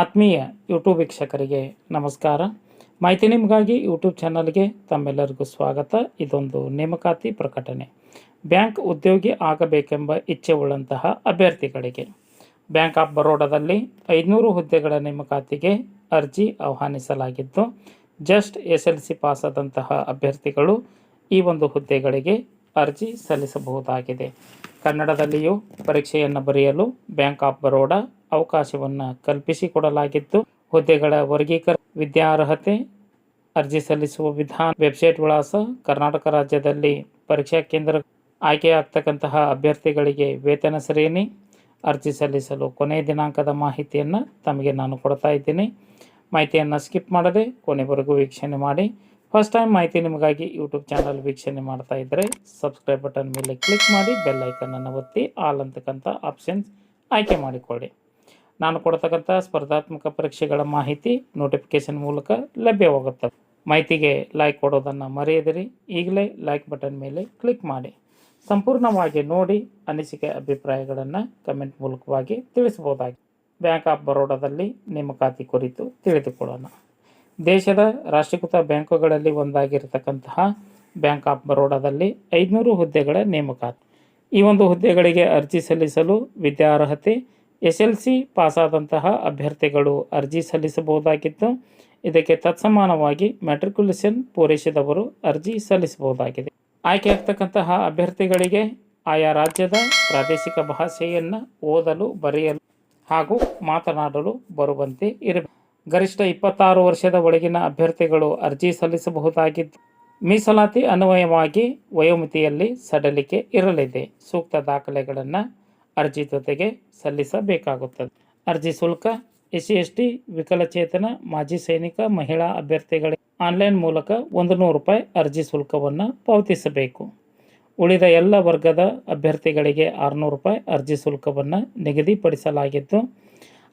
ಆತ್ಮೀಯ ಯೂಟ್ಯೂಬ್ ವೀಕ್ಷಕರಿಗೆ ನಮಸ್ಕಾರ. ಮಾಹಿತಿ ನಿಮಗಾಗಿ ಯೂಟ್ಯೂಬ್ ಚಾನಲ್ಗೆ ತಮ್ಮೆಲ್ಲರಿಗೂ ಸ್ವಾಗತ. ಇದೊಂದು ನೇಮಕಾತಿ ಪ್ರಕಟಣೆ. ಬ್ಯಾಂಕ್ ಉದ್ಯೋಗಿ ಆಗಬೇಕೆಂಬ ಇಚ್ಛೆ ಉಳ್ಳಂತಹ ಅಭ್ಯರ್ಥಿಗಳಿಗೆ ಬ್ಯಾಂಕ್ ಆಫ್ ಬರೋಡಾದಲ್ಲಿ ಐದುನೂರು ಹುದ್ದೆಗಳ ನೇಮಕಾತಿಗೆ ಅರ್ಜಿ ಆಹ್ವಾನಿಸಲಾಗಿದ್ದು, ಜಸ್ಟ್ ಎಸ್ ಎಲ್ ಸಿ ಪಾಸಾದಂತಹ ಅಭ್ಯರ್ಥಿಗಳು ಈ ಒಂದು ಹುದ್ದೆಗಳಿಗೆ ಅರ್ಜಿ ಸಲ್ಲಿಸಬಹುದಾಗಿದೆ. ಕನ್ನಡದಲ್ಲಿಯೂ ಪರೀಕ್ಷೆಯನ್ನು ಬರೆಯಲು ಬ್ಯಾಂಕ್ ಆಫ್ ಬರೋಡಾ ಅವಕಾಶವನ್ನು ಕಲ್ಪಿಸಿಕೊಡಲಾಗಿದ್ದು, ಹುದ್ದೆಗಳ ವರ್ಗೀಕರಣ ವಿದ್ಯಾರ್ಹತೆ ಅರ್ಜಿ ಸಲ್ಲಿಸುವ ವಿಧಾನ ವೆಬ್ಸೈಟ್ ವಿಳಾಸ ಕರ್ನಾಟಕ ರಾಜ್ಯದಲ್ಲಿ ಪರೀಕ್ಷಾ ಕೇಂದ್ರ ಆಯ್ಕೆಯಾಗ್ತಕ್ಕಂತಹ ಅಭ್ಯರ್ಥಿಗಳಿಗೆ ವೇತನ ಶ್ರೇಣಿ ಅರ್ಜಿ ಸಲ್ಲಿಸಲು ಕೊನೆಯ ದಿನಾಂಕದ ಮಾಹಿತಿಯನ್ನು ತಮಗೆ ನಾನು ಕೊಡ್ತಾ ಇದ್ದೀನಿ. ಮಾಹಿತಿಯನ್ನು ಸ್ಕಿಪ್ ಮಾಡದೆ ಕೊನೆವರೆಗೂ ವೀಕ್ಷಣೆ ಮಾಡಿ. ಫಸ್ಟ್ ಟೈಮ್ ಮಾಹಿತಿ ನಿಮಗಾಗಿ ಯೂಟ್ಯೂಬ್ ಚಾನಲ್ ವೀಕ್ಷಣೆ ಮಾಡ್ತಾ ಇದ್ದರೆ ಸಬ್ಸ್ಕ್ರೈಬ್ ಬಟನ್ ಮೇಲೆ ಕ್ಲಿಕ್ ಮಾಡಿ ಬೆಲ್ ಐಕನನ್ನು ಒತ್ತಿ ಆಲ್ ಅಂತಕ್ಕಂಥ ಆಪ್ಷನ್ಸ್ ಆಯ್ಕೆ ಮಾಡಿಕೊಳ್ಳಿ. ನಾನು ಕೊಡ್ತಕ್ಕಂಥ ಸ್ಪರ್ಧಾತ್ಮಕ ಪರೀಕ್ಷೆಗಳ ಮಾಹಿತಿ ನೋಟಿಫಿಕೇಶನ್ ಮೂಲಕ ಲಭ್ಯವಾಗುತ್ತದೆ. ಮಾಹಿತಿಗೆ ಲೈಕ್ ಕೊಡೋದನ್ನು ಮರೆಯದಿರಿ. ಈಗಲೇ ಲೈಕ್ ಬಟನ್ ಮೇಲೆ ಕ್ಲಿಕ್ ಮಾಡಿ. ಸಂಪೂರ್ಣವಾಗಿ ನೋಡಿ ಅನಿಸಿಕೆ ಅಭಿಪ್ರಾಯಗಳನ್ನು ಕಮೆಂಟ್ ಮೂಲಕವಾಗಿ ತಿಳಿಸಬಹುದಾಗಿ. ಬ್ಯಾಂಕ್ ಆಫ್ ಬರೋಡಾದಲ್ಲಿ ನೇಮಕಾತಿ ಕುರಿತು ತಿಳಿದುಕೊಳ್ಳೋಣ. ದೇಶದ ರಾಷ್ಟ್ರೀಕೃತ ಬ್ಯಾಂಕುಗಳಲ್ಲಿ ಒಂದಾಗಿರತಕ್ಕಂತಹ ಬ್ಯಾಂಕ್ ಆಫ್ ಬರೋಡಾದಲ್ಲಿ ಐದುನೂರು ಹುದ್ದೆಗಳ ನೇಮಕಾತಿ. ಈ ಒಂದು ಹುದ್ದೆಗಳಿಗೆ ಅರ್ಜಿ ಸಲ್ಲಿಸಲು ವಿದ್ಯಾರ್ಹತೆ ಎಸ್ ಎಲ್ ಸಿ ಪಾಸಾದಂತಹ ಅಭ್ಯರ್ಥಿಗಳು ಅರ್ಜಿ ಸಲ್ಲಿಸಬಹುದಾಗಿದ್ದು ಇದಕ್ಕೆ ತತ್ಸಮಾನವಾಗಿ ಮೆಟ್ರಿಕ್ಯುಲೇಷನ್ ಪೂರೈಸಿದವರು ಅರ್ಜಿ ಸಲ್ಲಿಸಬಹುದಾಗಿದೆ. ಆಯ್ಕೆಯಾಗ್ತಕ್ಕಂತಹ ಅಭ್ಯರ್ಥಿಗಳಿಗೆ ಆಯಾ ರಾಜ್ಯದ ಪ್ರಾದೇಶಿಕ ಭಾಷೆಯನ್ನು ಓದಲು, ಬರೆಯಲು ಹಾಗೂ ಮಾತನಾಡಲು ಬರುವಂತೆ ಇರಬೇಕು. ಗರಿಷ್ಠ ಇಪ್ಪತ್ತಾರು ವರ್ಷದ ಒಳಗಿನ ಅಭ್ಯರ್ಥಿಗಳು ಅರ್ಜಿ ಸಲ್ಲಿಸಬಹುದಾಗಿದ್ದು, ಮೀಸಲಾತಿ ಅನ್ವಯವಾಗಿ ವಯೋಮಿತಿಯಲ್ಲಿ ಸಡಲಿಕೆ ಇರಲಿದೆ. ಸೂಕ್ತ ದಾಖಲೆಗಳನ್ನು ಅರ್ಜಿ ಜೊತೆಗೆ ಸಲ್ಲಿಸಬೇಕಾಗುತ್ತದೆ. ಅರ್ಜಿ ಶುಲ್ಕ, ಎಸ್ ಸಿ ಎಸ್ ಟಿ, ವಿಕಲಚೇತನ, ಮಾಜಿ ಸೈನಿಕ, ಮಹಿಳಾ ಅಭ್ಯರ್ಥಿಗಳಿಗೆ ಆನ್ಲೈನ್ ಮೂಲಕ ಒಂದು ನೂರು ರೂಪಾಯಿ ಅರ್ಜಿ ಶುಲ್ಕವನ್ನು ಪಾವತಿಸಬೇಕು. ಉಳಿದ ಎಲ್ಲ ವರ್ಗದ ಅಭ್ಯರ್ಥಿಗಳಿಗೆ ಆರುನೂರು ರೂಪಾಯಿ ಅರ್ಜಿ ಶುಲ್ಕವನ್ನು ನಿಗದಿಪಡಿಸಲಾಗಿದ್ದು,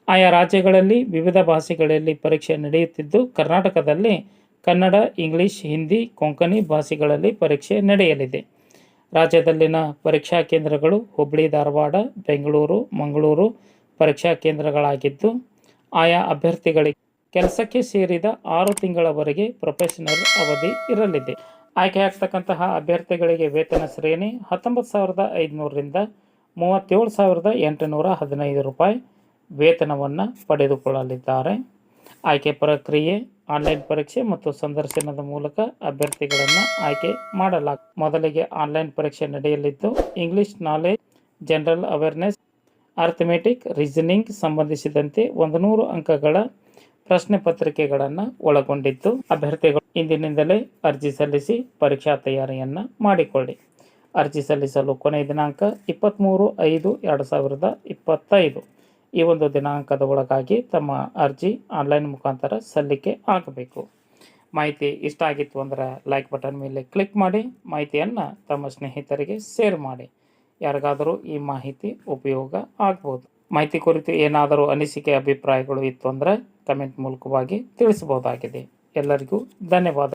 ಆಯಾ ರಾಜ್ಯಗಳಲ್ಲಿ ವಿವಿಧ ಭಾಷೆಗಳಲ್ಲಿ ಪರೀಕ್ಷೆ ನಡೆಯುತ್ತಿದ್ದು, ಕರ್ನಾಟಕದಲ್ಲಿ ಕನ್ನಡ, ಇಂಗ್ಲಿಷ್, ಹಿಂದಿ, ಕೊಂಕಣಿ ಭಾಷೆಗಳಲ್ಲಿ ಪರೀಕ್ಷೆ ನಡೆಯಲಿದೆ. ರಾಜ್ಯದಲ್ಲಿನ ಪರೀಕ್ಷಾ ಕೇಂದ್ರಗಳು ಹುಬ್ಬಳ್ಳಿ ಧಾರವಾಡ, ಬೆಂಗಳೂರು, ಮಂಗಳೂರು ಪರೀಕ್ಷಾ ಕೇಂದ್ರಗಳಾಗಿದ್ದು, ಆಯಾ ಅಭ್ಯರ್ಥಿಗಳಿಗೆ ಕೆಲಸಕ್ಕೆ ಸೇರಿದ ಆರು ತಿಂಗಳವರೆಗೆ ಪ್ರೊಫೆಷನಲ್ ಅವಧಿ ಇರಲಿದೆ. ಆಯ್ಕೆಯಾಗ್ತಕ್ಕಂತಹ ಅಭ್ಯರ್ಥಿಗಳಿಗೆ ವೇತನ ಶ್ರೇಣಿ ಹತ್ತೊಂಬತ್ತು ಸಾವಿರದ ಐದುನೂರರಿಂದ ಮೂವತ್ತೇಳು ಸಾವಿರದ ಎಂಟುನೂರ ಹದಿನೈದು ರೂಪಾಯಿ ವೇತನವನ್ನು ಪಡೆದುಕೊಳ್ಳಲಿದ್ದಾರೆ. ಆಯ್ಕೆ ಪ್ರಕ್ರಿಯೆ ಆನ್ಲೈನ್ ಪರೀಕ್ಷೆ ಮತ್ತು ಸಂದರ್ಶನದ ಮೂಲಕ ಅಭ್ಯರ್ಥಿಗಳನ್ನು ಆಯ್ಕೆ ಮಾಡಲಾಗ, ಮೊದಲಿಗೆ ಆನ್ಲೈನ್ ಪರೀಕ್ಷೆ ನಡೆಯಲಿದ್ದು, English knowledge, general awareness arithmetic reasoning ಸಂಬಂಧಿಸಿದಂತೆ ಒಂದು ನೂರು ಅಂಕಗಳ ಪ್ರಶ್ನೆ ಪತ್ರಿಕೆಗಳನ್ನು ಒಳಗೊಂಡಿದ್ದು, ಅಭ್ಯರ್ಥಿಗಳು ಇಂದಿನಿಂದಲೇ ಅರ್ಜಿ ಸಲ್ಲಿಸಿ ಪರೀಕ್ಷಾ ತಯಾರಿಯನ್ನು ಮಾಡಿಕೊಳ್ಳಿ. ಅರ್ಜಿ ಸಲ್ಲಿಸಲು ಕೊನೆಯ ದಿನಾಂಕ ಇಪ್ಪತ್ತ್ಮೂರು ಐದು ಎರಡು ಸಾವಿರದ ಇಪ್ಪತ್ತೈದು. ಈ ಒಂದು ದಿನಾಂಕದ ಒಳಗಾಗಿ ತಮ್ಮ ಅರ್ಜಿ ಆನ್ಲೈನ್ ಮುಖಾಂತರ ಸಲ್ಲಿಕೆ ಆಗಬೇಕು. ಮಾಹಿತಿ ಇಷ್ಟ ಆಗಿತ್ತು ಅಂದರೆ ಲೈಕ್ ಬಟನ್ ಮೇಲೆ ಕ್ಲಿಕ್ ಮಾಡಿ, ಮಾಹಿತಿಯನ್ನು ತಮ್ಮ ಸ್ನೇಹಿತರಿಗೆ ಶೇರ್ ಮಾಡಿ. ಯಾರಿಗಾದರೂ ಈ ಮಾಹಿತಿ ಉಪಯೋಗ ಆಗ್ಬೋದು. ಮಾಹಿತಿ ಕುರಿತು ಏನಾದರೂ ಅನಿಸಿಕೆ, ಅಭಿಪ್ರಾಯಗಳು ಇತ್ತು ಅಂದರೆ ಕಮೆಂಟ್ ಮೂಲಕವಾಗಿ ತಿಳಿಸಬಹುದಾಗಿದೆ. ಎಲ್ಲರಿಗೂ ಧನ್ಯವಾದ.